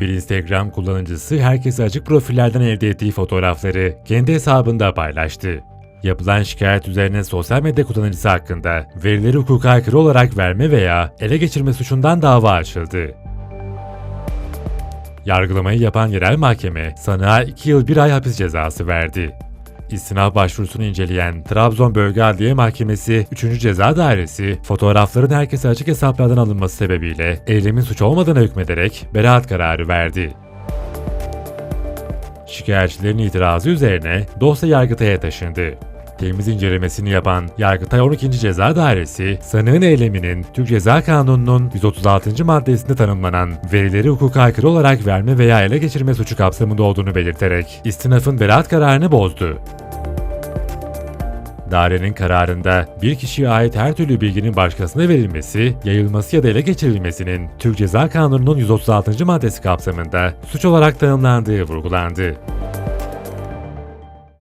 Bir Instagram kullanıcısı herkese açık profillerden elde ettiği fotoğrafları kendi hesabında paylaştı. Yapılan şikayet üzerine sosyal medya kullanıcısı hakkında verileri hukuka aykırı olarak verme veya ele geçirme suçundan dava açıldı. Yargılamayı yapan yerel mahkeme sanığa 2 yıl 1 ay hapis cezası verdi. İstinaf başvurusunu inceleyen Trabzon Bölge Adliye Mahkemesi 3. Ceza Dairesi, fotoğrafların herkese açık hesaplardan alınması sebebiyle eylemin suç olmadığına hükmederek beraat kararı verdi. Şikayetçilerin itirazı üzerine dosya Yargıtay'a taşındı. Temiz incelemesini yapan Yargıtay 12. Ceza Dairesi, sanığın eyleminin Türk Ceza Kanunu'nun 136. maddesinde tanımlanan verileri hukuka aykırı olarak verme veya ele geçirme suçu kapsamında olduğunu belirterek istinafın beraat kararını bozdu. Dairenin kararında bir kişiye ait her türlü bilginin başkasına verilmesi, yayılması ya da ele geçirilmesinin Türk Ceza Kanunu'nun 136. maddesi kapsamında suç olarak tanımlandığı vurgulandı.